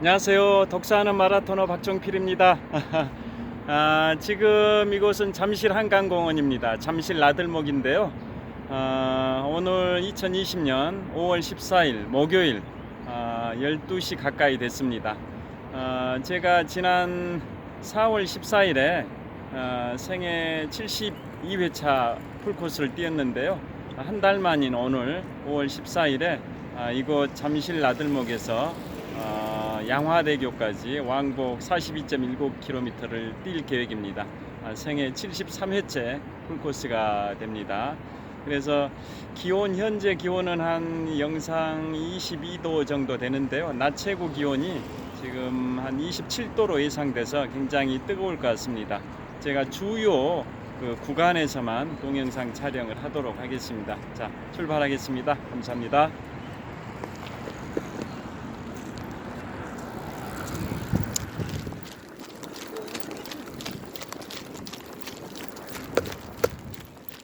안녕하세요. 독사하는 마라토너 박정필입니다. 아, 지금 이곳은 잠실 한강공원입니다. 잠실 나들목인데요. 아, 오늘 2020년 5월 14일 목요일 아, 12시 가까이 됐습니다. 아, 제가 지난 4월 14일에 아, 생애 72회차 풀코스를 뛰었는데요. 한 달 만인 오늘 5월 14일에 아, 이곳 잠실 나들목에서 어, 양화대교까지 왕복 42.19km를 뛸 계획입니다. 아, 생애 73회째 풀코스가 됩니다. 그래서 기온 현재 기온은 한 영상 22도 정도 되는데요. 낮 최고 기온이 지금 한 27도로 예상돼서 굉장히 뜨거울 것 같습니다. 제가 주요 그 구간에서만 동영상 촬영을 하도록 하겠습니다. 자, 출발하겠습니다. 감사합니다.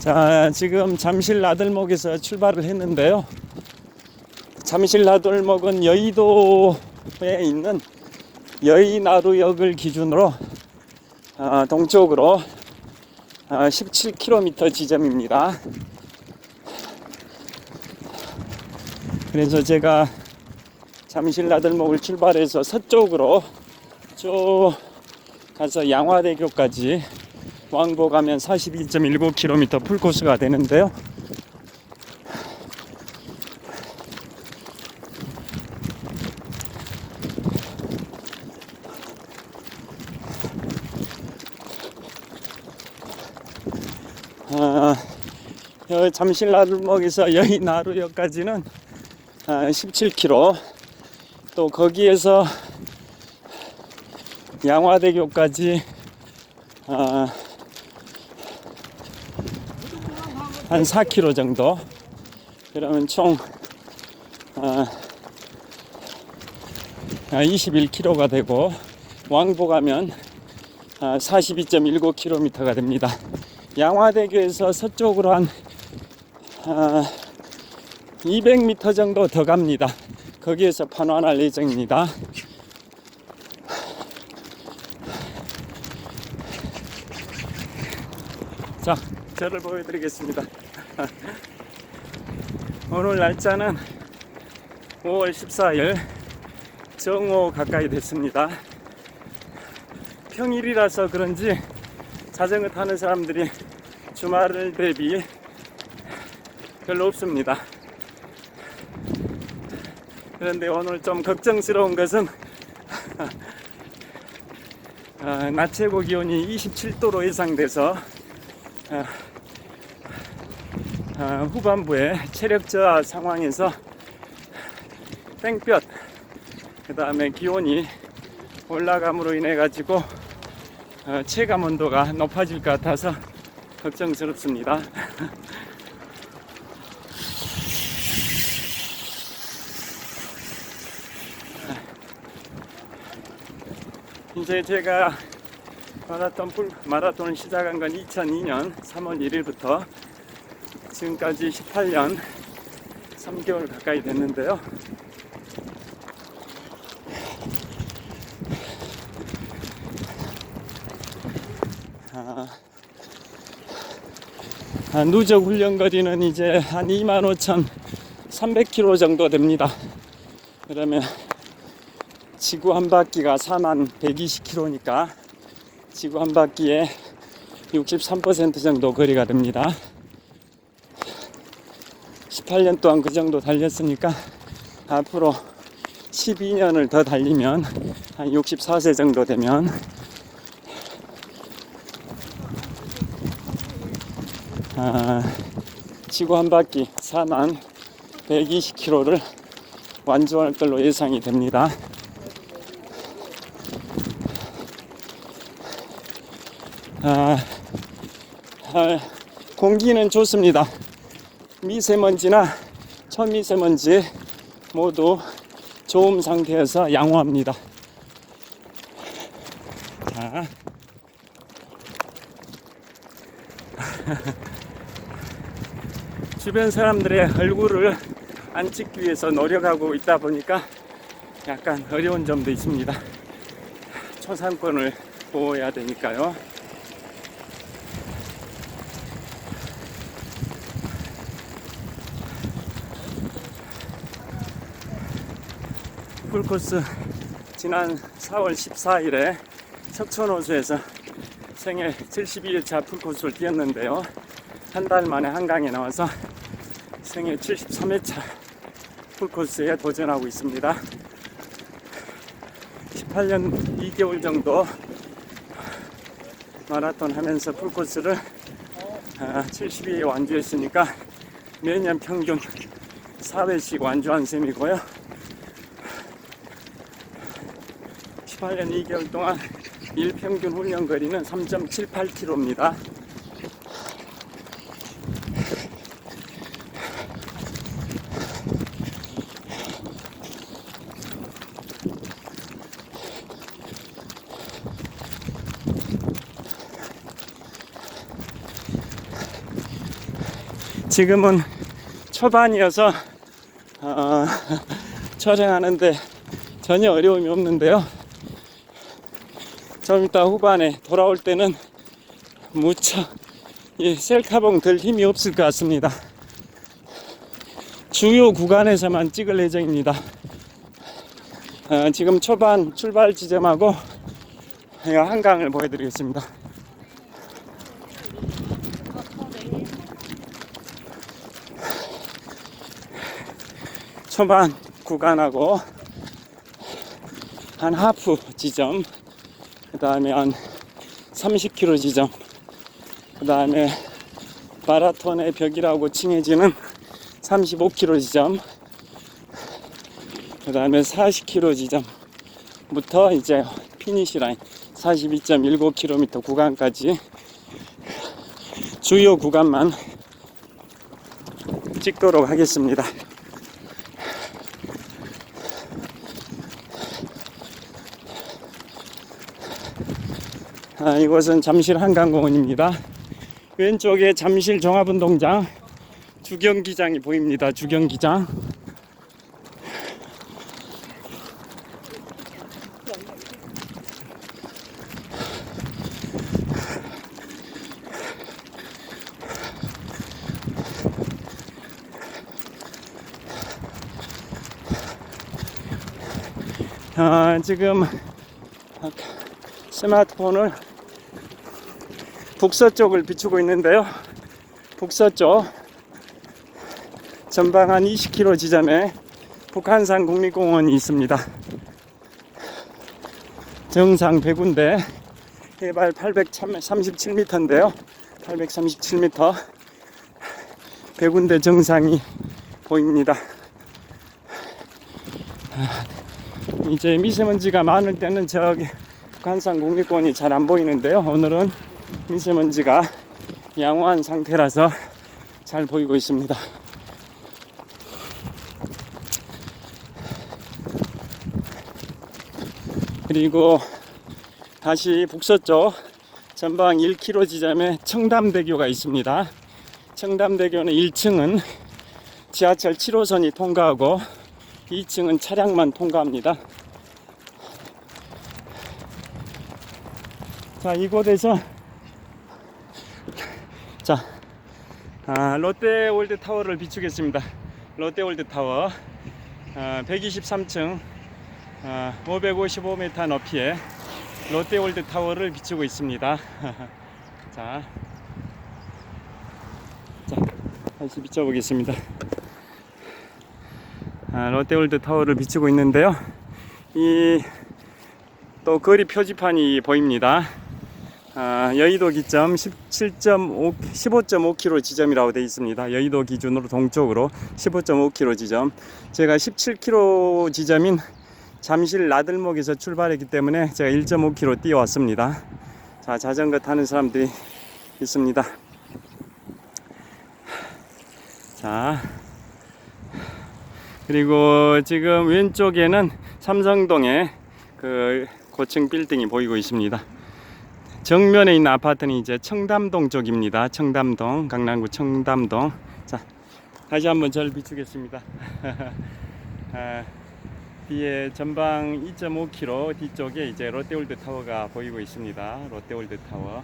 자, 지금 잠실 나들목에서 출발을 했는데요. 잠실 나들목은 여의도에 있는 여의나루역을 기준으로 아, 동쪽으로 아, 17km 지점입니다. 그래서 제가 잠실 나들목을 출발해서 서쪽으로 쭉 가서 양화대교까지 왕복하면 42.19km 풀코스가 되는데요. 아, 여 잠실 나들목에서 여의 나루역까지는 아, 17km 또 거기에서 양화대교까지 아, 한 4km 정도. 그러면 총 아, 21km가 되고 왕복하면 아, 42.19km가 됩니다. 양화대교에서 서쪽으로 한 아, 200m 정도 더 갑니다. 거기에서 판환할 예정입니다. 자, 저를 보여드리겠습니다. 오늘 날짜는 5월 14일 정오 가까이 됐습니다. 평일이라서 그런지 자전거 타는 사람들이 주말을 대비 별로 없습니다. 그런데 오늘 좀 걱정스러운 것은 아, 낮 최고 기온이 27도로 예상돼서 아, 아, 후반부에 체력 저하 상황에서 땡볕 그 다음에 기온이 올라감으로 인해 가지고 어, 체감 온도가 높아질 것 같아서 걱정스럽습니다. 이제 제가 마라톤 풀 마라톤을 시작한 건 2002년 3월 1일부터 지금까지 18년 3개월 가까이 됐는데요. 아, 아, 누적 훈련 거리는 이제 한 25,300km 정도 됩니다. 그러면 지구 한 바퀴가 4만 120km니까 지구 한 바퀴에 63% 정도 거리가 됩니다. 18년 동안 그 정도 달렸으니까 앞으로 12년을 더 달리면 한 64세 정도 되면 아, 지구 한 바퀴 4만 120km를 완주할 걸로 예상이 됩니다. 공기는 좋습니다. 미세먼지나 초미세먼지 모두 좋음 상태여서 양호합니다. 자. 주변 사람들의 얼굴을 안 찍기 위해서 노력하고 있다 보니까 약간 어려운 점도 있습니다. 초상권을 보호해야 되니까요. 풀코스 지난 4월 14일에 석촌호수에서 생애 72일차 풀코스를 뛰었는데요. 한 달 만에 한강에 나와서 생애 73회차 풀코스에 도전하고 있습니다. 18년 2개월 정도 마라톤 하면서 풀코스를 72회 완주했으니까 매년 평균 4회씩 완주한 셈이고요. 18년 2개월 동안 일평균 훈련 거리는 3.78km입니다. 지금은 초반이어서 어, 촬영하는데 전혀 어려움이 없는데요. 좀 이따 후반에 돌아올 때는 무척 이 셀카봉 들 힘이 없을 것 같습니다. 주요 구간에서만 찍을 예정입니다. 어, 지금 초반 출발 지점하고 이 한강을 보여드리겠습니다. 초반 구간하고 한 하프 지점 그 다음에 한 30km 지점 그 다음에 마라톤의 벽이라고 칭해지는 35km 지점 그 다음에 40km 지점부터 이제 피니시 라인 42.19km 구간까지 주요 구간만 찍도록 하겠습니다. 아, 이곳은 잠실 한강공원입니다. 왼쪽에 잠실 종합운동장 주경기장이 보입니다. 주경기장. 아, 지금 스마트폰을 북서쪽을 비추고 있는데요. 북서쪽 전방 한 20km 지점에 북한산 국립공원이 있습니다. 정상 100군데 해발 837m인데요. 837m 100군데 정상이 보입니다. 이제 미세먼지가 많을 때는 저기 북한산 국립공원이 잘 안 보이는데요. 오늘은 미세먼지가 양호한 상태라서 잘 보이고 있습니다. 그리고 다시 북서쪽 전방 1km 지점에 청담대교가 있습니다. 청담대교는 1층은 지하철 7호선이 통과하고 2층은 차량만 통과합니다. 자, 이곳에서 아, 롯데 월드 타워를 비추겠습니다. 롯데 월드 타워 아, 123층 아, 555m 높이의 롯데 월드 타워를 비추고 있습니다. 자, 자, 다시 비춰보겠습니다. 아, 롯데 월드 타워를 비추고 있는데요. 이 또 거리 표지판이 보입니다. 아, 여의도 기점 17.5, 15.5km 지점이라고 되어 있습니다. 여의도 기준으로 동쪽으로 15.5km 지점. 제가 17km 지점인 잠실 나들목에서 출발했기 때문에 제가 1.5km 뛰어왔습니다. 자, 자, 자전거 타는 사람들이 있습니다. 자, 그리고 지금 왼쪽에는 삼성동에 그 고층 빌딩이 보이고 있습니다. 정면에 있는 아파트는 이제 청담동 쪽입니다. 청담동, 강남구 청담동. 자, 다시 한번 저를 비추겠습니다. 아, 뒤에 전방 2.5km 뒤쪽에 이제 롯데월드 타워가 보이고 있습니다. 롯데월드 타워.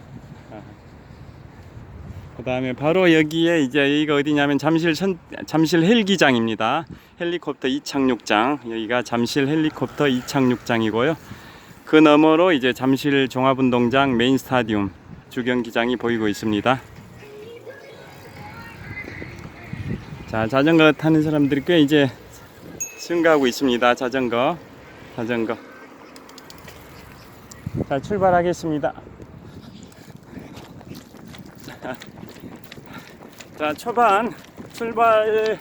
그 다음에 바로 여기에 이제 여기가 어디냐면 잠실 선, 잠실 헬기장입니다. 헬리콥터 이착륙장. 여기가 잠실 헬리콥터 이착륙장이고요. 그 너머로 이제 잠실 종합운동장 메인 스타디움 주경기장이 보이고 있습니다. 자, 자전거 타는 사람들이 꽤 이제 증가하고 있습니다. 자전거, 자전거. 자, 출발하겠습니다. 자, 초반 출발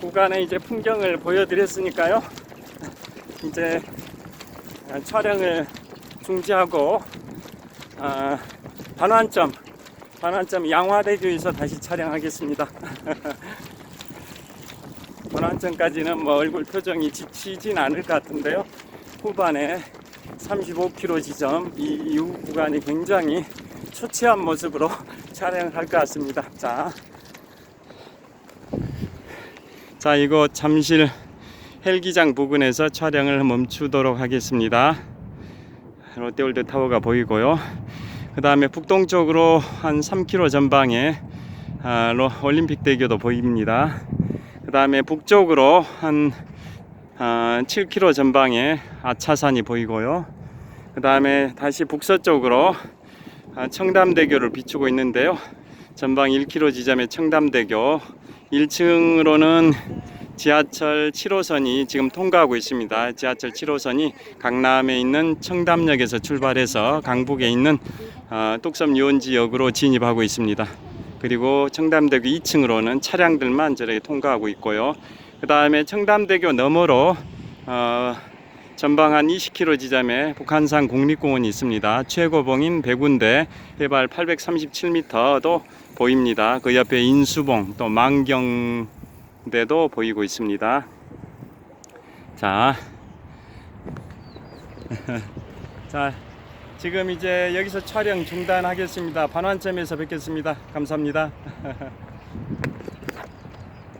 구간에 이제 풍경을 보여드렸으니까요. 이제 촬영을 중지하고 아, 반환점, 반환점 양화대교에서 다시 촬영하겠습니다. 반환점까지는 뭐 얼굴 표정이 지치진 않을 것 같은데요. 후반에 35km 지점 이 이후 구간이 굉장히 초췌한 모습으로 촬영할 것 같습니다. 자, 자 이곳 잠실 헬기장 부근에서 촬영을 멈추도록 하겠습니다. 롯데월드 타워가 보이고요. 그 다음에 북동쪽으로 한 3km 전방에 아, 로- 올림픽 대교도 보입니다. 그 다음에 북쪽으로 한 아, 7km 전방에 아차산이 보이고요. 그 다음에 다시 북서쪽으로 아, 청담대교를 비추고 있는데요. 전방 1km 지점에 청담대교 1층으로는 지하철 7호선이 지금 통과하고 있습니다. 지하철 7호선이 강남에 있는 청담역에서 출발해서 강북에 있는 어, 뚝섬 유원지역으로 진입하고 있습니다. 그리고 청담대교 2층으로는 차량들만 저렇게 통과하고 있고요. 그 다음에 청담대교 너머로 어, 전방 한 20km 지점에 북한산 국립공원이 있습니다. 최고봉인 백운대 해발 837m도 보입니다. 그 옆에 인수봉 또 망경 대도 보이고 있습니다. 자, 자 지금 이제 여기서 촬영 중단하겠습니다. 반환점에서 뵙겠습니다. 감사합니다.